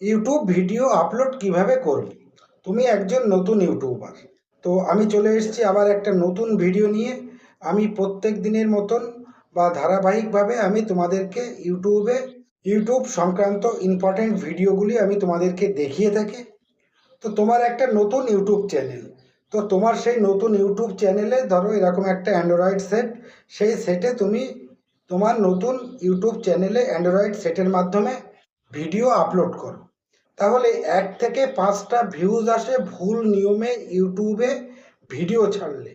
YouTube video upload কীভাবে করবে? তুমি একজন নতুন ইউটিউবার। তো আমি চলে এসেছি আবার একটা নতুন ভিডিও নিয়ে। আমি প্রত্যেক দিনের মতন বা ধারাবাহিকভাবে আমি তোমাদেরকে ইউটিউবে ইউটিউব সংক্রান্ত ইম্পর্ট্যান্ট ভিডিওগুলি আমি তোমাদেরকে দেখিয়ে থাকি। তো তোমার একটা নতুন ইউটিউব চ্যানেল তো তোমার সেই নতুন ইউটিউব চ্যানেলে ধরো এরকম একটা অ্যান্ড্রয়েড সেট সেই সেটে তুমি তোমার নতুন ইউটিউব চ্যানেলে অ্যান্ড্রয়েড সেটের মাধ্যমে ভিডিও আপলোড করো। তাহলে এক থেকে পাঁচটা ভিউজ আসে ভুল নিয়মে ইউটিউবে ভিডিও ছাড়লে।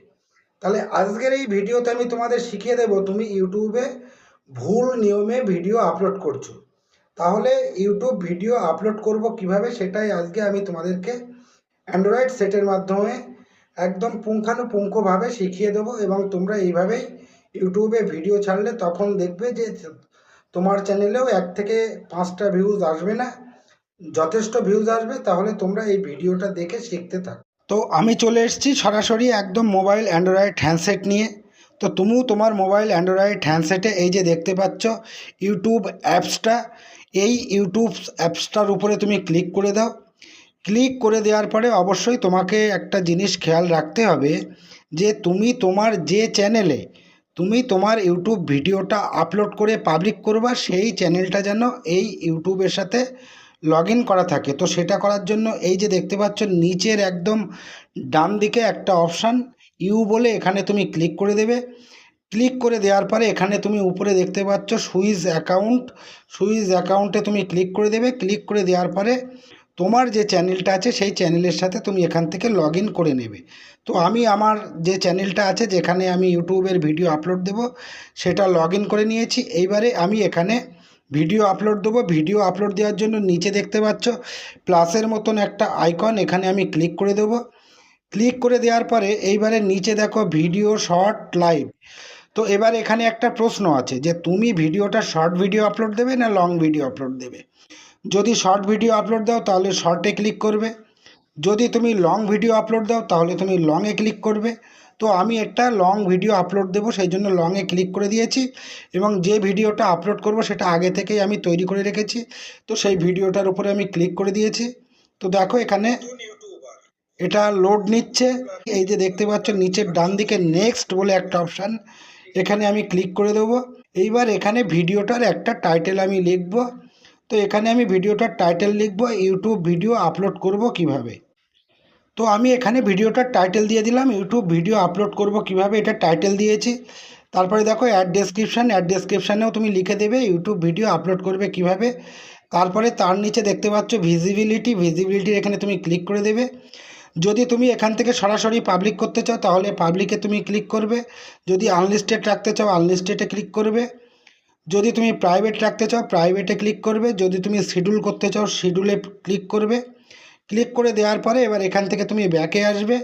তাহলে আজকের এই ভিডিওতে আমি তোমাদের শিখিয়ে দেবো তুমি ইউটিউবে ভুল নিয়মে ভিডিও আপলোড করছ। তাহলে ইউটিউব ভিডিও আপলোড করব কীভাবে সেটাই আজকে আমি তোমাদেরকে অ্যান্ড্রয়েড সেটের মাধ্যমে একদম পুঙ্খানুপুঙ্খভাবে শিখিয়ে দেবো এবং তোমরা এইভাবেই ইউটিউবে ভিডিও ছাড়লে তখন দেখবে যে তোমার চ্যানেলেও এক থেকে পাঁচটা ভিউজ আসবে না। যথেষ্ট ভিউজ আসবে, তাহলে তোমরা এই ভিডিওটা দেখে শিখতে থাকো। তো আমি চলে এসেছি সরাসরি একদম মোবাইল অ্যান্ড্রয়েড হ্যান্ডসেট নিয়ে। তো তুমিও তোমার মোবাইল অ্যান্ড্রয়েড হ্যান্ডসেটে এই যে দেখতে পাচ্ছ ইউটিউব অ্যাপসটা এই ইউটিউব অ্যাপসটার উপরে তুমি ক্লিক করে দাও। ক্লিক করে দেওয়ার পরে অবশ্যই তোমাকে একটা জিনিস খেয়াল রাখতে হবে, যে তুমি তোমার যে চ্যানেলে তুমি তোমার ইউটিউব ভিডিওটা আপলোড করে পাবলিক করবা, সেই চ্যানেলটা যেন এই ইউটিউবের সাথে লগ করা থাকে। তো সেটা করার জন্য এই যে দেখতে পাচ্ছ, নিচের একদম ডান দিকে একটা অপশান ইউ বলে এখানে তুমি ক্লিক করে দেবে। ক্লিক করে দেওয়ার পরে এখানে তুমি উপরে দেখতে পাচ্ছ সুইচ অ্যাকাউন্ট সুইচ অ্যাকাউন্টে তুমি ক্লিক করে দেবে। ক্লিক করে দেওয়ার পরে তোমার যে চ্যানেলটা আছে, সেই চ্যানেলের সাথে তুমি এখান থেকে লগ করে নেবে। তো আমি আমার যে চ্যানেলটা আছে, যেখানে আমি ইউটিউবের ভিডিও আপলোড দেব, সেটা লগ করে নিয়েছি। এইবারে আমি এখানে ভিডিও আপলোড দেবো। ভিডিও আপলোড দেওয়ার জন্য নিচে দেখতে পাচ্ছ প্লাসের মতন একটা আইকন এখানে আমি ক্লিক করে দেবো। ক্লিক করে দেওয়ার পরে এইবারে নিচে দেখো ভিডিও শর্ট লাইভ তো এবার এখানে একটা প্রশ্ন আছে যে, তুমি ভিডিওটা শর্ট ভিডিও আপলোড দেবে না লং ভিডিও আপলোড দেবে? যদি শর্ট ভিডিও আপলোড দাও, তাহলে শর্টে ক্লিক করবে। যদি তুমি লং ভিডিও আপলোড দাও, তাহলে তুমি লংয়ে ক্লিক করবে। তো আমি একটা লং ভিডিও আপলোড দেবো, সেই জন্য লংয়ে ক্লিক করে দিয়েছি এবং যে ভিডিওটা আপলোড করব সেটা আগে থেকেই আমি তৈরি করে রেখেছি। তো সেই ভিডিওটার উপরে আমি ক্লিক করে দিয়েছি। তো দেখো এখানে এটা লোড নিচ্ছে। এই যে দেখতে পাচ্ছ, নিচের ডান দিকে নেক্সট বলে একটা অপশান এখানে আমি ক্লিক করে দেবো। এইবার এখানে ভিডিওটার একটা টাইটেল আমি লিখব। তো এখানে আমি ভিডিওটার টাইটেল লিখব ইউটিউব ভিডিও আপলোড করব কীভাবে? তো আমি এখানে ভিডিওটার টাইটেল দিয়ে দিলাম ইউটিউব ভিডিও আপলোড করব কীভাবে এটা টাইটেল দিয়েছি। তারপরে দেখো অ্যাড ডেসক্রিপশান অ্যাড ডেসক্রিপশানেও তুমি লিখে দেবে ইউটিউব ভিডিও আপলোড করবে কীভাবে। তারপরে তার নিচে দেখতে পাচ্ছ ভিজিবিলিটি ভিজিবিলিটির এখানে তুমি ক্লিক করে দেবে। যদি তুমি এখান থেকে সরাসরি পাবলিক করতে চাও, তাহলে পাবলিকে তুমি ক্লিক করবে। যদি আনলিস্টেড রাখতে চাও আনলিস্টেডে ক্লিক করবে। যদি তুমি প্রাইভেট রাখতে চাও প্রাইভেটে ক্লিক করবে। যদি তুমি শিডিউল করতে চাও শিডিউলে ক্লিক করবে। ক্লিক করে দেওয়ার পরে এবার এখান থেকে তুমি ব্যাকে আসবে।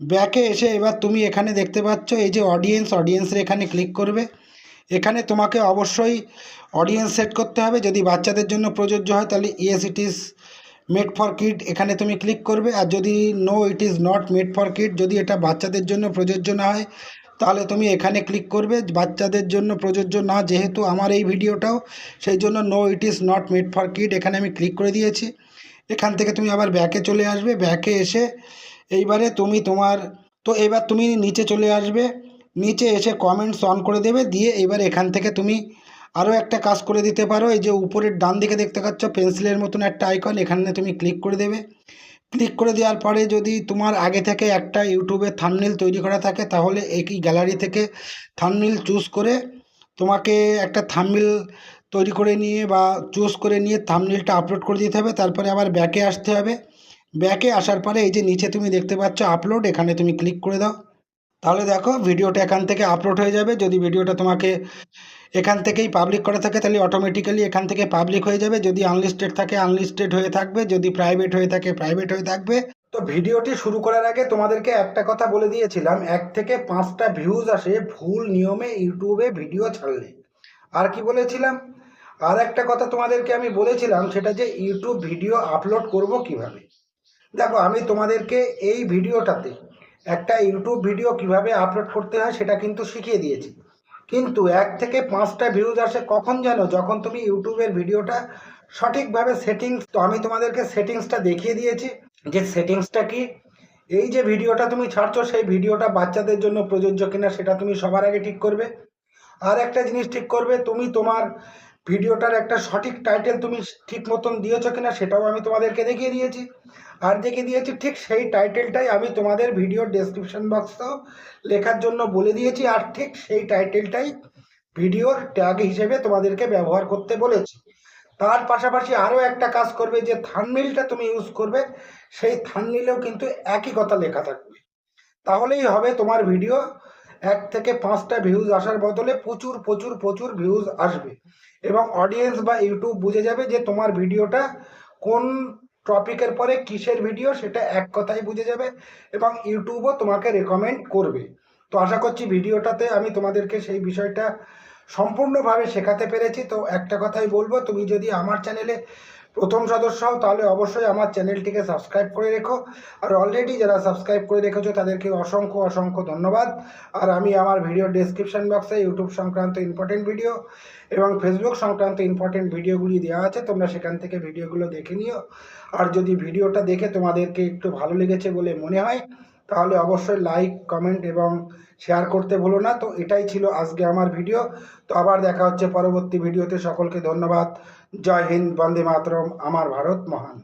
ব্যাকে এসে এবার তুমি এখানে দেখতে পাচ্ছ এই যে অডিয়েন্স অডিয়েন্সের এখানে ক্লিক করবে। এখানে তোমাকে অবশ্যই অডিয়েন্স সেট করতে হবে। যদি বাচ্চাদের জন্য প্রযোজ্য হয় তাহলে yes it is made for kid এখানে তুমি ক্লিক করবে। আর যদি no it is not made for kid যদি এটা বাচ্চাদের জন্য প্রযোজ্য না হয়, তাহলে তুমি এখানে ক্লিক করবে। বাচ্চাদের জন্য প্রযোজ্য না যেহেতু আমার এই ভিডিওটাও সেই জন্য no it is not made for kid এখানে আমি ক্লিক করে দিয়েছি। এখান থেকে তুমি আবার ব্যাকে চলে আসবে। ব্যাকে এসে এইবারে তুমি তোমার, তো এবার তুমি নিচে চলে আসবে। নিচে এসে কমেন্টস অন করে দেবে। দিয়ে এবার এখান থেকে তুমি আরও একটা কাজ করে দিতে পারো। এই যে উপরের ডান দিকে দেখতে পাচ্ছ পেন্সিলের মতন একটা আইকন এখানে তুমি ক্লিক করে দেবে। ক্লিক করে দেওয়ার পরে যদি তোমার আগে থেকে একটা ইউটিউবে থামনিল তৈরি করা থাকে, তাহলে একই গ্যালারি থেকে থামনিল চুজ করে তোমাকে একটা থামনিল তৈরি করে নিয়ে বা চুজ করে নিয়ে থামনিলটা আপলোড করে দিতে হবে, তারপরে আবার ব্যাকে আসতে হবে। ব্যাকে আসার পরে এই যে নিচে তুমি দেখতে পাচ্ছ আপলোড এখানে তুমি ক্লিক করে দাও। তাহলে দেখো ভিডিওটা এখান থেকে আপলোড হয়ে যাবে। যদি ভিডিওটা তোমাকে এখান থেকেই পাবলিক করা থাকে, তাহলে অটোমেটিক্যালি এখান থেকে পাবলিক হয়ে যাবে। যদি আনলিস্টেড থাকে আনলিস্টেড হয়ে থাকবে। যদি প্রাইভেট হয়ে থাকে প্রাইভেট হয়ে থাকবে। তো ভিডিওটি শুরু করার আগে তোমাদেরকে একটা কথা বলে দিয়েছিলাম, এক থেকে পাঁচটা ভিউজ আসে ভুল নিয়মে ইউটিউবে ভিডিও ছাড়লে। আর কি বলেছিলাম? আর একটা কথা তোমাদেরকে আমি বলেছিলাম, সেটা যে ইউটিউব ভিডিও আপলোড করব কীভাবে? দেখো, আমি তোমাদেরকে এই ভিডিওটাতে একটা ইউটিউব ভিডিও কীভাবে আপলোড করতে হয় সেটা কিন্তু শিখিয়ে দিয়েছি। কিন্তু এক থেকে পাঁচটা ভিউজ আসে কখন জানো যখন তুমি ইউটিউবের ভিডিওটা সঠিকভাবে সেটিংস তো আমি তোমাদেরকে সেটিংসটা দেখিয়ে দিয়েছি। যে সেটিংসটা কি? এই যে ভিডিওটা তুমি ছাড়ছো, সেই ভিডিওটা বাচ্চাদের জন্য প্রযোজ্য কিনা সেটা তুমি সবার আগে ঠিক করবে। আর একটা জিনিস ঠিক করবে, তুমি তোমার ভিডিওটার একটা সঠিক টাইটেল তুমি ঠিক মতন দিয়েছ কিনা সেটাও আমি তোমাদেরকে দেখিয়ে দিয়েছি। আর দেখিয়ে দিয়েছি ঠিক সেই টাইটেলটাই আমি তোমাদের ভিডিও ডেসক্রিপশন বক্সটাও লেখার জন্য বলে দিয়েছি আর ঠিক সেই টাইটেলটাই ভিডিওর ট্যাগ হিসেবে তোমাদেরকে ব্যবহার করতে বলেছি। তার পাশাপাশি আরও একটা কাজ করবে যে থানমিলটা তুমি ইউজ করবে, সেই থানমিলেও কিন্তু একই কথা লেখা থাকবে। তাহলেই হবে তোমার ভিডিও এক থেকে পাঁচটা ভিউজ আসার বদলে প্রচুর প্রচুর প্রচুর ভিউজ আসবে। এবং অডিয়েন্স বা ইউটিউব বুঝে যাবে যে তোমার ভিডিওটা কোন টপিকের পরে কিসের ভিডিও সেটা এক কথাই বুঝে যাবে এবং ইউটিউবও তোমাকে রেকমেন্ড করবে। তো আশা করছি ভিডিওটাতে আমি তোমাদেরকে সেই বিষয়টা সম্পূর্ণভাবে শেখাতে পেরেছি। তো একটা কথাই বলব, তুমি যদি আমার চ্যানেলে প্রথম সদস্য হও, তাহলে অবশ্যই আমার চ্যানেলটিকে সাবস্ক্রাইব করে রেখো। আর অলরেডি যারা সাবস্ক্রাইব করে রেখেছো, তাদেরকে অসংখ্য অসংখ্য ধন্যবাদ। আর আমি আমার ভিডিও ডেসক্রিপশন বক্সে ইউটিউব সংক্রান্ত ইম্পর্টেন্ট ভিডিও এবং ফেসবুক সংক্রান্ত ইম্পর্টেন্ট ভিডিওগুলি দেওয়া আছে, তোমরা সেখান থেকে ভিডিওগুলো দেখে নিও। আর যদি ভিডিওটা দেখে তোমাদেরকে একটু ভালো লেগেছে বলে মনে হয়, তাহলে অবশ্যই লাইক কমেন্ট এবং শেয়ার করতে ভুলো না। তো এটাই ছিল আজকে আমার ভিডিও তো আবার দেখা হচ্ছে পরবর্তী ভিডিওতে সকলকে ধন্যবাদ। জয় হিন্দ বন্দে মাতরম আমার ভারত মহান।